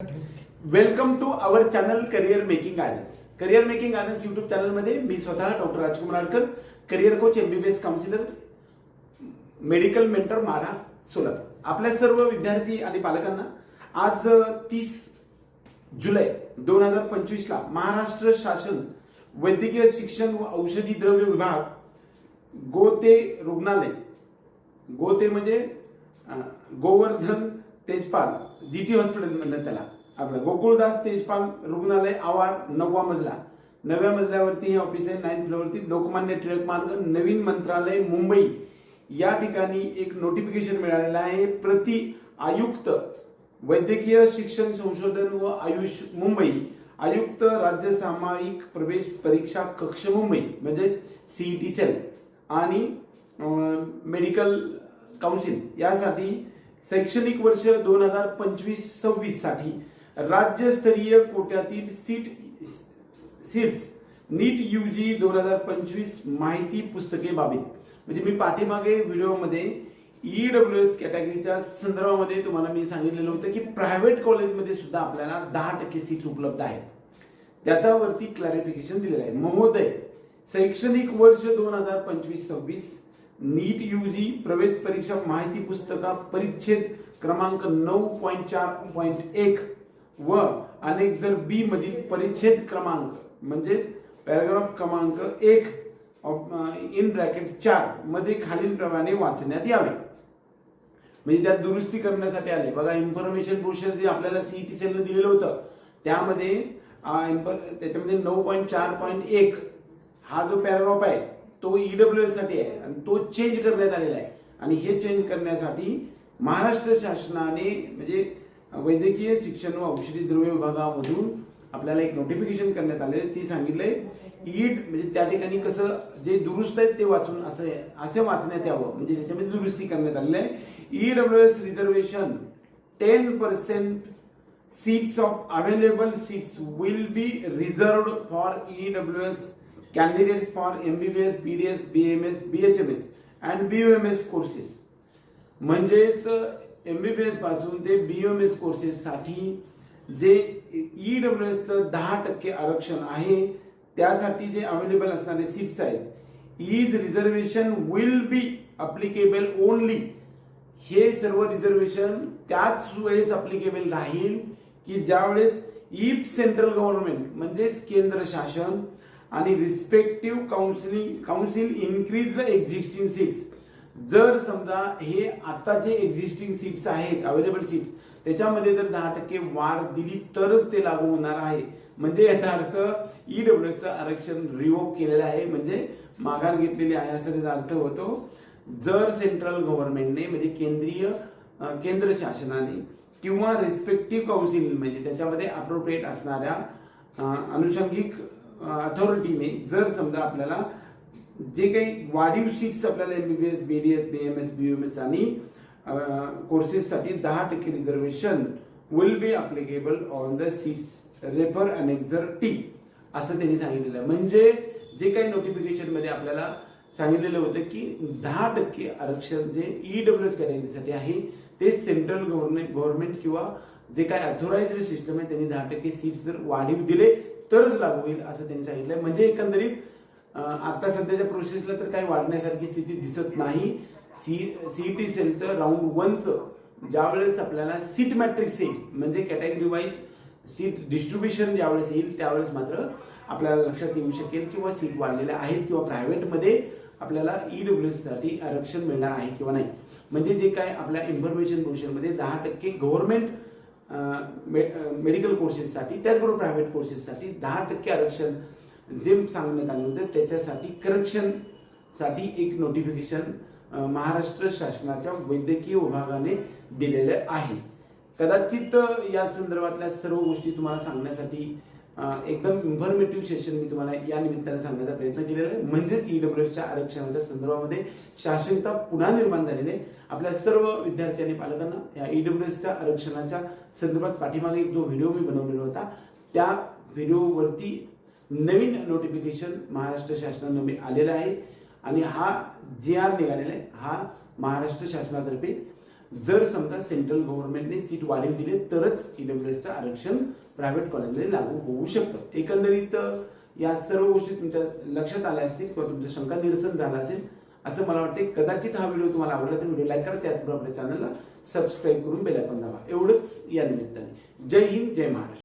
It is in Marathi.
Welcome to our channel career making guidance career making guidance YouTube चॅनलमध्ये मी स्वतः doctor Rajkumar Adkar career coach MBBS counsellor medical mentor Madha Solapur. आपल्या सर्व विद्यार्थी आणि पालकांना आज तीस जुलै दोन हजार पंचवीसला महाराष्ट्र शासन वैद्यकीय शिक्षण व औषधी द्रव्य विभाग गोते रुग्णालय. गोते म्हणजे Govardhan Tejpal G T hospital म्हणतात त्याला. आपलं गोकुळदास तेजपाल रुग्णालय आवार नववा मजला. नव्या मजल्यावरती हे ऑफिस आहे नाईन्थ फ्लोअरवरती लोकमान्य टिळक मार्ग नवीन मंत्रालय मुंबई. या ठिकाणी एक नोटिफिकेशन मिळालेलं आहे. प्रति आयुक्त वैद्यकीय शिक्षण संशोधन व आयुष मुंबई. आयुक्त राज्य सामायिक प्रवेश परीक्षा कक्ष मुंबई म्हणजेच सीईटी सेल आणि मेडिकल काउन्सिल यासाठी शैक्षणिक वर्ष दोन हजार पंचवीस सव्वीससाठी राज्यस्तरीय कोट्यातील seat seats NEET U G दोन हजार पंचवीस माहिती पुस्तके बाबीत. म्हणजे मी पाठीमागे व्हिडिओमध्ये ईडब्ल्यू एस कॅटेगरीच्या संदर्भामध्ये तुम्हाला मी सांगितलेलं होतं की प्रायव्हेट कॉलेजमध्ये सुद्धा आपल्याला दहा टक्के सीट्स उपलब्ध आहेत. त्याच्यावरती क्लॅरिफिकेशन दिलेलं आहे. महोदय शैक्षणिक वर्ष दोन हजार पंचवीस सव्वीस नीट यूजी प्रवेश परीक्षा माहिती पुस्तका परिच्छेद क्रमांक नऊ पॉईंट चार पॉईंट एक व अनेक जर बी मधील परिच्छेद क्रमांक म्हणजेच पॅराग्राफ क्रमांक एक इन ब्रॅकेट uh, चारमध्ये खालीलप्रमाणे वाचण्यात यावे. म्हणजे त्यात दुरुस्ती करण्यासाठी आले. बघा इन्फॉर्मेशन ब्रोशर जे आपल्याला सीईटी सेलनं दिलेलं होतं त्यामध्ये uh, त्याच्यामध्ये नऊ पॉईंट चार पॉईंट एक हा जो पॅराग्राफ आहे तो ईडब्ल्यू एससाठी आहे आणि तो चेंज करण्यात आलेला आहे. आणि हे चेंज करण्यासाठी महाराष्ट्र शासनाने म्हणजे वैद्यकीय शिक्षण व औषधी द्रव्य विभागामधून आपल्याला एक नोटिफिकेशन करण्यात आले ती सांगितलंय ईड म्हणजे त्या ठिकाणी कसं जे दुरुस्त आहेत ते वाचून असं असे वाचण्यात यावं. म्हणजे त्याच्यामध्ये दुरुस्ती करण्यात आलेली आहे. E W S reservation ten percent seats of available seats will be be for E W S candidates for MBBS, BDS, BMS, BHMS and BUMS courses. म्हणजेच एमबीबीएसपासून ते बी एम एस कोर्सेससाठी जे डब्ल्यू एसचं दहा टक्के आरक्षण आहे त्यासाठी जे अवेलेबल असणारे सीट्स आहेत is reservation will be applicable only हे सर्व रिझर्वेशन त्याच वेळेस अप्लिकेबल राहील की ज्यावेळेस इफ सेंट्रल गव्हर्नमेंट म्हणजेच केंद्र शासन आणि respective counselling council increase the existing seats जर समजा हे आताचे एक्झिस्टिंग सीट्स आहेत अवेलेबल सीट्स त्याच्यामध्ये जर दहा टक्के वाढ दिली तरच ते लागू होणार आहे. म्हणजे याचा अर्थ ई डब्ल्यूचं आरक्षण रिवोक केलेलं आहे म्हणजे माघार घेतलेली आहे असा त्याचा अर्थ होतो. जर सेंट्रल गव्हर्नमेंटने म्हणजे केंद्रीय केंद्र शासनाने किंवा रिस्पेक्टिव्ह काउन्सिल म्हणजे त्याच्यामध्ये अप्रोप्रिएट असणाऱ्या अनुषंगिक अथॉरिटीने जर समजा आपल्याला जे काही वाढीव सीट्स आपल्याला एमबीबीएस बी एम एस आणि कोर्सेससाठी दहा टक्के reservation will be applicable on the seats refer annexure T असं त्यांनी सांगितलेलं आहे. म्हणजे जे काही नोटिफिकेशनमध्ये आपल्याला सांगितलेलं होतं की दहा टक्के आरक्षण जे ईडब्ल्यू एस कॅटेगरीसाठी आहे ते सेंट्रल गव्हर्नमेंट गव्हर्नमेंट किंवा जे काय अथोराइज सिस्टम आहे त्यांनी दहा टक्के सीट्स जर वाढीव दिले तरच लागू होईल असं त्यांनी सांगितलंय. म्हणजे एकंदरीत आता सध्याच्या प्रोसेसला तर काही वाढण्यासारखी स्थिती दिसत नाही. सी सीईटी सेलचं राऊंड वनचं ज्यावेळेस आपल्याला सीट मॅट्रिक्स येईल म्हणजे कॅटेगरी वाईज सीट डिस्ट्रीब्युशन ज्यावेळेस येईल त्यावेळेस मात्र आपल्याला लक्षात येऊ शकेल किंवा सीट वाढलेल्या आहेत किंवा प्रायव्हेटमध्ये आपल्याला ईडब्ल्यू साठी आरक्षण मिळणार आहे किंवा नाही. म्हणजे जे काय आपल्या इन्फॉर्मेशन ब्रोशरमध्ये दहा टक्के गव्हर्नमेंट मेडिकल कोर्सेससाठी त्याचबरोबर प्रायव्हेट कोर्सेससाठी दहा टक्के आरक्षण जे सांगण्यात आलं होतं त्याच्यासाठी करक्शनसाठी एक नोटिफिकेशन महाराष्ट्र शासनाच्या वैद्यकीय विभागाने दिलेलं आहे. कदाचित या संदर्भातल्या सर्व गोष्टी तुम्हाला सांगण्यासाठी एकदम इन्फॉर्मेटिव्ह सेशन मी तुम्हाला या निमित्ताने सांगण्याचा प्रयत्न केलेला आहे. म्हणजेच ईडब्ल्यूएसच्या आरक्षणाच्या संदर्भामध्ये शासनता पुन्हा निर्माण झालेली आहे. आपल्या सर्व विद्यार्थी आणि पालकांना या ईडब्ल्यूएसच्या आरक्षणाच्या संदर्भात पाठीमागे एक जो व्हिडिओ मी बनवलेला होता त्या व्हिडिओवरती नवीन नोटिफिकेशन महाराष्ट्र शासनानं मी आलेला आहे. आणि हा जे आर निघालेला आहे हा महाराष्ट्र शासनातर्फे जर समजा सेंट्रल गव्हर्नमेंटने सीट वाढीव दिले तरच ईडब्ल्यूएसचं आरक्षण प्रायव्हेट कॉलेजमध्ये लागू होऊ शकतं. एकंदरीत या सर्व गोष्टी तुमच्या लक्षात आल्या असतील किंवा तुमच्या शंका निरसन झाला असेल असं मला वाटते कदाचित हा व्हिडिओ तुम्हाला आवडला तर व्हिडिओ लाईक करा त्याचबरोबर आपल्या चॅनलला सबस्क्राईब करून बेल आयकॉन दाबा. एवढंच या निमित्ताने. जय हिंद जय महाराष्ट्र.